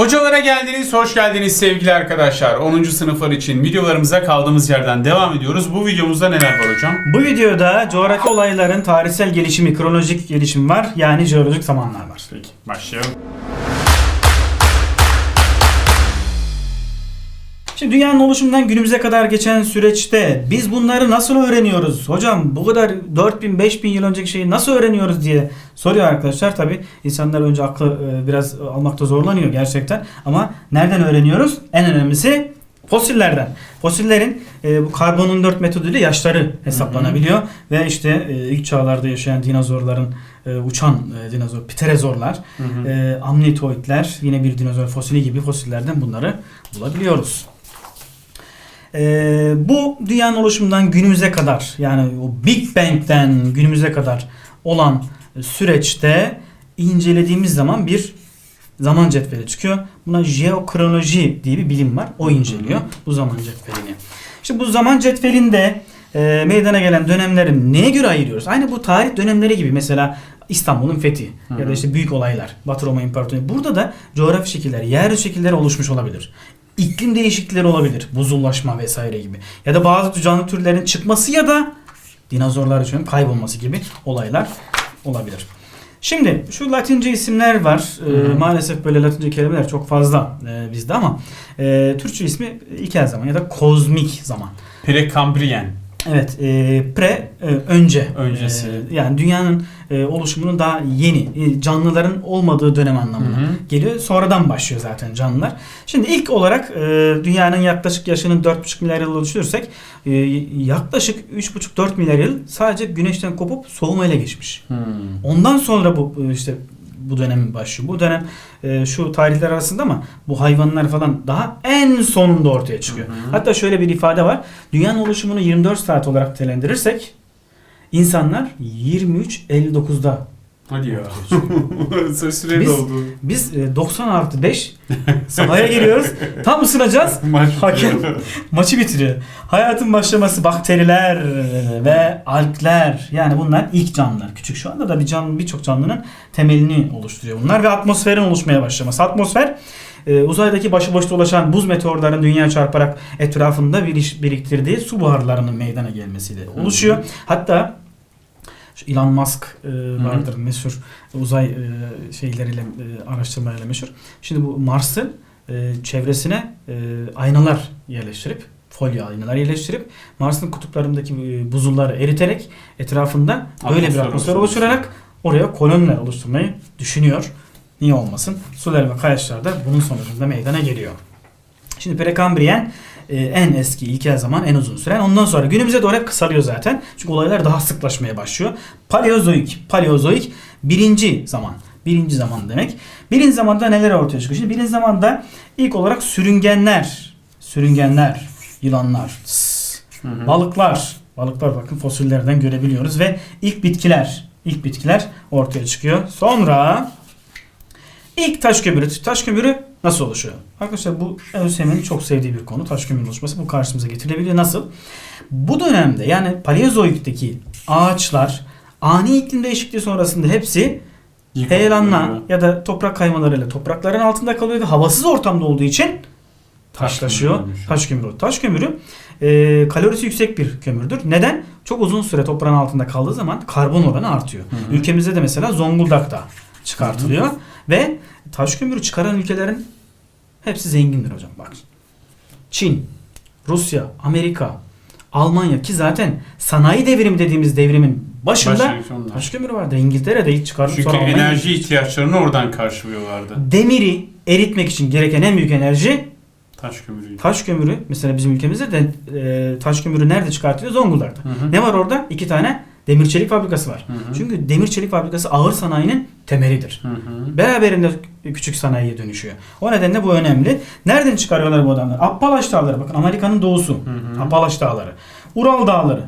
Hocalara geldiniz, hoş geldiniz sevgili arkadaşlar. 10. sınıflar için videolarımıza kaldığımız yerden devam ediyoruz. Bu videomuzda neler var hocam? Bu videoda coğrafi olayların tarihsel gelişimi, kronolojik gelişimi var. Yani jeolojik zamanlar var. Peki, başlayalım. Şimdi dünyanın oluşumundan günümüze kadar geçen süreçte biz bunları nasıl öğreniyoruz? Hocam bu kadar 4000 5000 yıl önceki şeyi nasıl öğreniyoruz diye soruyor arkadaşlar. Tabi insanlar önce aklı e, biraz almakta zorlanıyor gerçekten. Ama nereden öğreniyoruz? En önemlisi fosillerden. Fosillerin e, bu karbon 14 metoduyla yaşları hesaplanabiliyor ve işte e, ilk çağlarda yaşayan dinozorların e, uçan e, dinozor pterozorlar, Hı hı. e, amnitoidler yine bir dinozor fosili gibi fosillerden bunları bulabiliyoruz. E, bu dünyanın oluşumundan günümüze kadar yani o Big Bang'den günümüze kadar olan süreçte incelediğimiz zaman bir zaman cetveli çıkıyor. Buna jeokronoloji diye bir bilim var. O inceliyor bu zaman cetvelini. İşte bu zaman cetvelinde e, meydana gelen dönemleri neye göre ayırıyoruz? Aynı bu tarih dönemleri gibi mesela İstanbul'un fethi ya da işte büyük olaylar, Batı Roma İmparatorluğu. Burada da coğrafi şekiller, yer şekilleri oluşmuş olabilir. İklim değişiklikleri olabilir. Buzullaşma vesaire gibi. Ya da bazı canlı türlerin çıkması ya da dinozorlar için kaybolması gibi olaylar olabilir. Şimdi şu Latince isimler var. Ee, maalesef böyle Latince kelimeler çok fazla e, bizde ama e, Türkçe ismi ilkel zaman ya da kozmik zaman. Prekambriyen. Evet, e, pre e, önce. Öncesi. E, yani dünyanın e, oluşumunun daha yeni, e, canlıların olmadığı dönem anlamına Hı hı. geliyor. Sonradan başlıyor zaten canlılar. Şimdi ilk olarak e, dünyanın yaklaşık yaşının 4,5 milyar yıl düşünürsek e, yaklaşık 3,5-4 milyar yıl sadece güneşten kopup soğumayla geçmiş. Hmm. Ondan sonra bu e, işte bu dönem başlıyor. Bu dönem e, şu tarihler arasında ama bu hayvanlar falan daha en sonunda ortaya çıkıyor. Hı hı. Hatta şöyle bir ifade var. Dünyanın oluşumunu 24 saat olarak nitelendirirsek insanlar 23.59'da Hadi ya. Süre Biz- doldu. biz e, 90 artı 5 sahaya giriyoruz. Tam ısınacağız. Maç Hakem maçı bitiriyor. Hayatın başlaması bakteriler ve algler yani bunlar ilk canlılar. Küçük şu anda da bir canlı birçok canlının temelini oluşturuyor bunlar ve atmosferin oluşmaya başlaması. Atmosfer e, uzaydaki başıboş dolaşan buz meteorların dünya çarparak etrafında biriş- biriktirdiği su buharlarının meydana gelmesiyle oluşuyor. Hatta şu Elon Musk e, vardır meşhur uzay e, şeyleriyle e, araştırmalarıyla meşhur. Şimdi bu Mars'ın e, çevresine e, aynalar yerleştirip folyo aynalar yerleştirip Mars'ın kutuplarındaki e, buzulları eriterek etrafında böyle bir Atmosfer oluşturarak oraya koloniler oluşturmayı düşünüyor. Niye olmasın? Sular ve kayaçlar da bunun sonucunda meydana geliyor. Şimdi Prekambriyen e, en eski ilkel zaman en uzun süren. Ondan sonra günümüze doğru hep kısalıyor zaten. Çünkü olaylar daha sıklaşmaya başlıyor. Paleozoik. Paleozoik birinci zaman. Birinci zaman demek. Birinci zamanda neler ortaya çıkıyor? Şimdi birinci zamanda ilk olarak sürüngenler. Sürüngenler. Yılanlar. tıs, Hı hı. Balıklar. Balıklar bakın fosillerden görebiliyoruz. Ve ilk bitkiler. ilk bitkiler ortaya çıkıyor. Sonra ilk taş kömürü. Taş kömürü nasıl oluşuyor? Arkadaşlar bu ÖSYM'nin çok sevdiği bir konu. Taş kömürü oluşması. Bu karşımıza getirilebiliyor. Nasıl? Bu dönemde yani Paleozoik'teki ağaçlar ani iklim değişikliği sonrasında hepsi heyelanla ya da toprak kaymalarıyla toprakların altında kalıyor ve havasız ortamda olduğu için taşlaşıyor. Taş kömürü. Taş kömürü e, kalorisi yüksek bir kömürdür. Neden? Çok uzun süre toprağın altında kaldığı zaman karbon oranı artıyor. Hı hı. Ülkemizde de mesela Zonguldak'ta çıkartılıyor ve taş kömürü çıkaran ülkelerin hepsi zengindir hocam. Bak. Çin, Rusya, Amerika, Almanya ki zaten sanayi devrimi dediğimiz devrimin başında taş kömürü vardı. İngiltere'de ilk çıkardı. Çünkü sonra Almanya- enerji ihtiyaçlarını oradan karşılıyorlardı. demiri eritmek için gereken en büyük enerji Taş kömürüydü. taş kömürü. Mesela bizim ülkemizde de e, taş kömürü nerede çıkartılıyor? Zonguldak'ta. Hı hı. Ne var orada? İki tane demir çelik fabrikası var. Hı hı. Çünkü demir çelik fabrikası ağır sanayinin temelidir. Hı hı. Beraberinde küçük sanayiye dönüşüyor. O nedenle bu önemli. Nereden çıkarıyorlar bu adamları? Appalaç Dağları. Bakın Amerika'nın doğusu. Hı hı. Appalaç Dağları. Ural Dağları.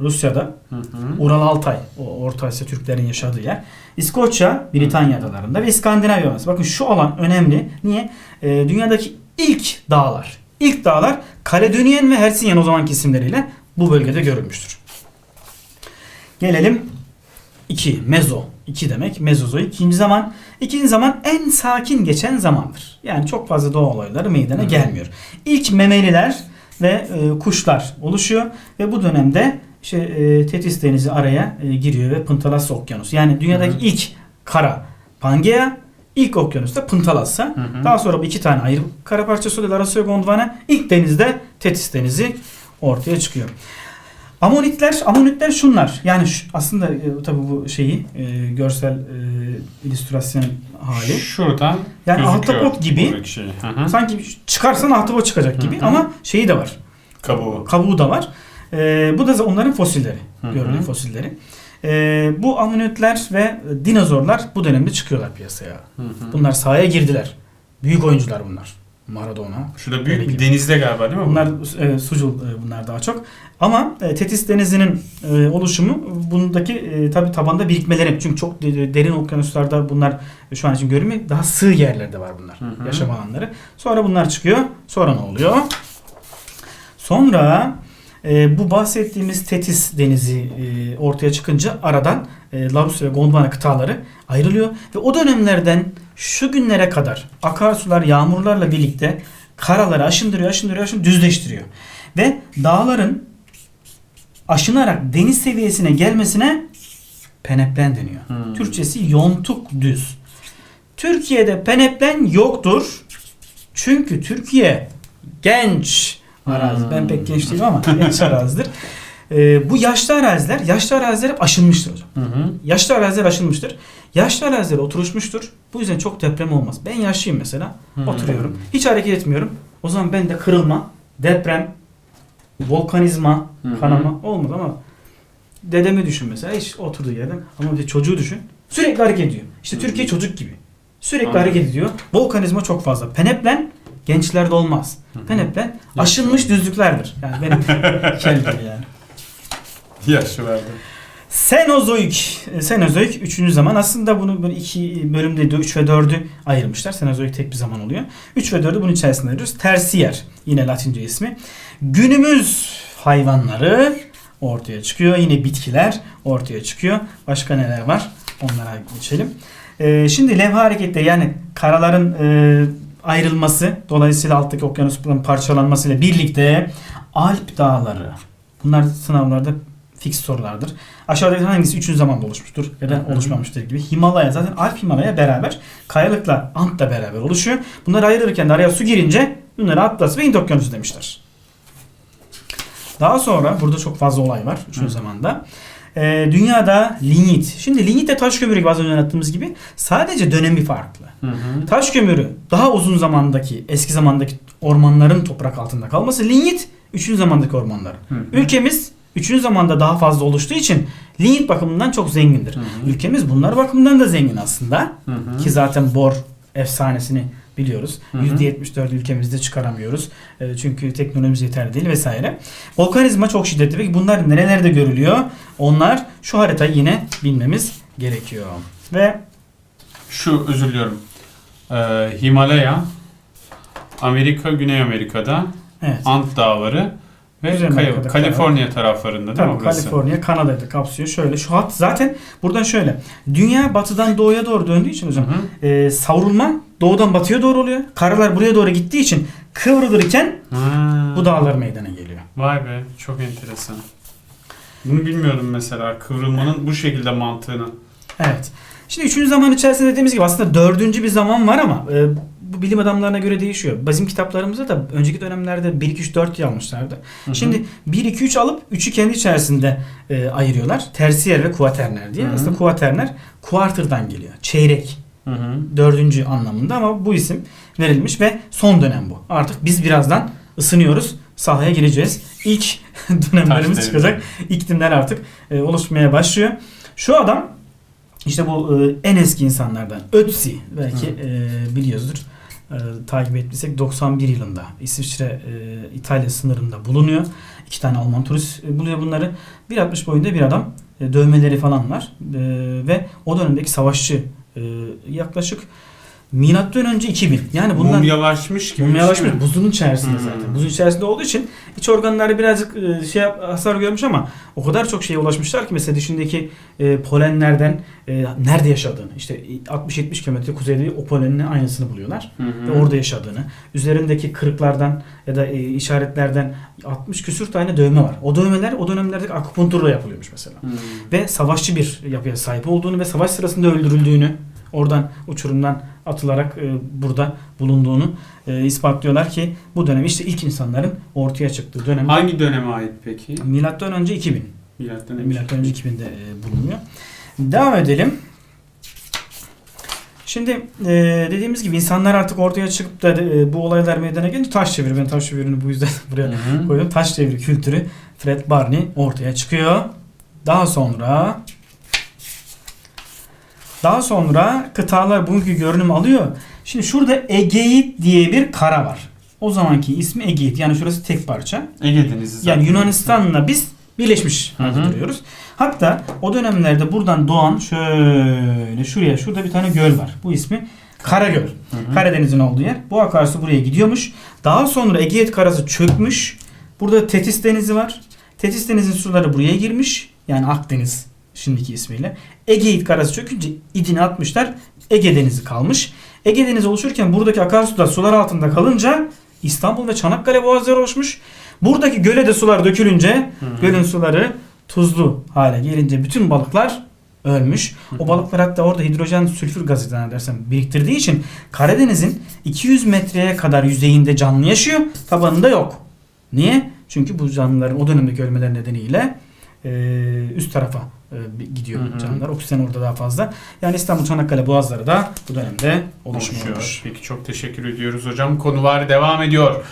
Rusya'da. Hı hı. Ural Altay. O Orta Asya Türklerin yaşadığı yer. İskoçya, Britanya adalarında ve İskandinavya. Bakın şu alan önemli. Niye? Ee, dünyadaki ilk dağlar. İlk dağlar Kaledonyen ve Hersinyan o zamanki isimleriyle bu bölgede görülmüştür. Gelelim 2 mezo 2 demek mezozoik ikinci zaman ikinci zaman en sakin geçen zamandır. Yani çok fazla doğa olayları meydana Hı gelmiyor. İlk memeliler ve e, kuşlar oluşuyor ve bu dönemde işte e, Tetis Denizi araya e, giriyor ve Pıntalas Okyanusu. Yani dünyadaki Hı ilk kara Pangea, ilk okyanus da Pıntalas'a. Hı hı. Daha sonra bu iki tane ayrı kara parçası oluyor. Larasya Gondwana. İlk denizde Tetis Denizi ortaya çıkıyor. Amonitler, amonitler şunlar. Yani şu, aslında e, tabii bu şeyi e, görsel e, illüstrasyon hali. Şuradan Yani gözüküyor ahtapot gibi. buradaki Şey. Hı hı. Sanki çıkarsan ahtapot çıkacak gibi ama şeyi de var. Kabuğu. Kabuğu da var. E, bu da onların fosilleri. Hı hı. Gördüğü fosilleri. E, bu amonitler ve dinozorlar bu dönemde çıkıyorlar piyasaya. Hı hı. Bunlar sahaya girdiler. Büyük oyuncular bunlar. Maradona. Şurada büyük bir denizde galiba değil mi? bu? Bunlar e, sucul e, bunlar daha çok. Ama e, Tetis Denizi'nin e, oluşumu bundaki e, tabi tabanda birikmeleri. Çünkü çok de- derin okyanuslarda bunlar şu an için görünmüyor. Daha sığ yerlerde var bunlar. Hı hı. Yaşam alanları. Sonra bunlar çıkıyor. Sonra ne oluyor? Sonra e, bu bahsettiğimiz Tetis Denizi e, ortaya çıkınca aradan e, Larus ve Gondwana kıtaları ayrılıyor ve o dönemlerden şu günlere kadar akarsular yağmurlarla birlikte karaları aşındırıyor, aşındırıyor, aşındırıyor, düzleştiriyor. Ve dağların aşınarak deniz seviyesine gelmesine peneplen deniyor. Hmm. Türkçesi yontuk düz. Türkiye'de peneplen yoktur. Çünkü Türkiye genç arazi. Ben pek genç değilim ama genç arazidir. Ee, bu yaşlı araziler, yaşlı araziler hep aşınmıştır hocam. Hı hı. Yaşlı araziler aşınmıştır. Yaşlı araziler oturuşmuştur. Bu yüzden çok deprem olmaz. Ben yaşlıyım mesela. Hmm. Oturuyorum. Hiç hareket etmiyorum. O zaman ben de kırılma, deprem, volkanizma, Hı hı. kanama olmaz ama dedemi düşün mesela hiç oturduğu yerden ama bir çocuğu düşün. Sürekli hareket ediyor. İşte Hı. Türkiye çocuk gibi. Sürekli Anladım. hareket ediyor. Volkanizma çok fazla. Peneplen gençlerde olmaz. Peneplen aşınmış düzlüklerdir. Yani benim kel gibi yani. Yaşlılarda. Senozoik. E, Senozoik 3. zaman. Aslında bunu böyle iki bölümde 3 ve 4'ü ayırmışlar. Senozoik tek bir zaman oluyor. 3 ve 4'ü bunun içerisinde ayırıyoruz. Tersiyer. Yine Latince ismi. Günümüz hayvanları ortaya çıkıyor. Yine bitkiler ortaya çıkıyor. Başka neler var? Onlara geçelim. E, şimdi levha harekette yani karaların e, ayrılması dolayısıyla alttaki okyanusların parçalanmasıyla birlikte Alp dağları bunlar sınavlarda fix sorulardır. Aşağıdaki hangisi üçüncü zamanda oluşmuştur ya da oluşmamıştır gibi. Himalaya zaten Alp Himalaya beraber kayalıkla Ant da beraber oluşuyor. Bunları ayırırken de araya su girince bunları Atlas ve Hint Okyanusu demişler. Daha sonra burada çok fazla olay var üçüncü zamanda. Ee, dünyada lignit. Şimdi lignit de taş kömürü gibi az önce anlattığımız gibi sadece dönemi farklı. Hı hı. Taş kömürü daha uzun zamandaki eski zamandaki ormanların toprak altında kalması. Lignit 3. zamandaki ormanlar. Hı hı. Ülkemiz 3. zamanda daha fazla oluştuğu için lignit bakımından çok zengindir. Hı hı. Ülkemiz bunlar bakımından da zengin aslında. Hı hı. Ki zaten bor efsanesini biliyoruz. Hı hı. %74 ülkemizde çıkaramıyoruz. E, Çünkü teknolojimiz yeterli değil vesaire. Volkanizma çok şiddetli. Peki bunlar nerelerde görülüyor? Onlar şu haritayı yine bilmemiz gerekiyor. Ve Şu özür diliyorum. Ee, Himalaya, Amerika, Güney Amerika'da, evet. Ant Dağları ve Kuzey Kay- Amerika'da Kaliforniya taraflarında değil Tabii mi burası? Kaliforniya, Kanada'yı da kapsıyor. Şöyle şu hat zaten buradan şöyle. Dünya batıdan doğuya doğru döndüğü için Hı hocam hı. e, savrulma doğudan batıya doğru oluyor. Karalar buraya doğru gittiği için kıvrılırken Ha. bu dağlar meydana geliyor. Vay be çok enteresan. Bunu bilmiyordum mesela kıvrılmanın bu şekilde mantığını. Evet. Şimdi üçüncü zaman içerisinde dediğimiz gibi aslında dördüncü bir zaman var ama e, bu bilim adamlarına göre değişiyor. Bizim kitaplarımızda da önceki dönemlerde 1 2 3 4 diye almışlardı. Hı hı. Şimdi 1 2 3 alıp 3'ü kendi içerisinde e, ayırıyorlar. Tersiyer ve kuaterner diye. Hı hı. Aslında kuaterner quarter'dan geliyor. Çeyrek. Hı hı. dördüncü anlamında ama bu isim verilmiş ve son dönem bu. Artık biz birazdan ısınıyoruz. Sahaya gireceğiz. İlk dönemlerimiz çıkacak. İklimler artık e, oluşmaya başlıyor. Şu adam işte bu e, en eski insanlardan Ötzi belki e, biliyoruzdur. E, takip ettiysek 91 yılında İsviçre e, İtalya sınırında bulunuyor. İki tane Alman turist e, buluyor bunları. 1.60 boyunda bir adam. E, dövmeleri falan var. E, ve o dönemdeki savaşçı e, yaklaşık Milattan önce 2000. Yani bundan Mumyalaşmış gibi Mumyalaşmış bir şey mi? buzun içerisinde Hmm. zaten. Buzun içerisinde olduğu için iç organları birazcık e, şey hasar görmüş ama o kadar çok şeye ulaşmışlar ki mesela dışındaki e, polenlerden e, nerede yaşadığını işte 60-70 kilometre kuzeyde o polenin aynısını buluyorlar hı. ve orada yaşadığını üzerindeki kırıklardan ya da e, işaretlerden 60 küsür tane dövme var. O dövmeler o dönemlerde akupunkturla yapılıyormuş mesela. Hı. Ve savaşçı bir yapıya sahip olduğunu ve savaş sırasında öldürüldüğünü oradan uçurumdan atılarak e, burada bulunduğunu e, ispatlıyorlar ki bu dönem işte ilk insanların ortaya çıktığı dönem Hangi döneme ait peki? milattan önce 2000. Milattan önce. Milattan önce 2000'de e, bulunuyor. Devam edelim. Şimdi e, dediğimiz gibi insanlar artık ortaya çıkıp da e, bu olaylar meydana gelince taş devri. Ben taş devrini bu yüzden buraya Hı hı. koydum. Taş devri kültürü Fred Barney ortaya çıkıyor. Daha sonra daha sonra kıtalar bugünkü görünüm alıyor. Şimdi şurada Egeit diye bir kara var. O zamanki ismi Egeit. Yani şurası tek parça. Ege Denizi zaten. Yani Yunanistan'la biz birleşmiş halde duruyoruz. Hatta o dönemlerde buradan doğan şöyle şuraya şurada bir tane göl var. Bu ismi Karagöl. Karadeniz'in olduğu yer. Bu akarsu buraya gidiyormuş. Daha sonra Egeet karası çökmüş. Burada Tetis denizi var. Tetis denizin suları buraya girmiş. Yani Akdeniz şimdiki ismiyle. Egeet karası çökünce idini atmışlar. Ege denizi kalmış. Ege denizi oluşurken buradaki akarsular sular altında kalınca İstanbul ve Çanakkale boğazları oluşmuş. Buradaki göle de sular dökülünce Hı hı. gölün suları tuzlu hale gelince bütün balıklar ölmüş. O balıklar hatta orada hidrojen sülfür gazı zannedersem biriktirdiği için Karadeniz'in 200 metreye kadar yüzeyinde canlı yaşıyor. Tabanında yok. Niye? Çünkü bu canlıların o dönemdeki ölmeler nedeniyle e, üst tarafa e, gidiyor Hı hı. canlılar. Oksijen orada daha fazla. Yani İstanbul Çanakkale boğazları da bu dönemde oluşmuş. Peki çok teşekkür ediyoruz hocam. Konular devam ediyor.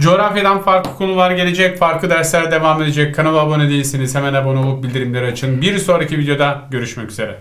Coğrafyadan farklı konular gelecek. Farklı dersler devam edecek. Kanala abone değilsiniz. Hemen abone olup bildirimleri açın. Bir sonraki videoda görüşmek üzere.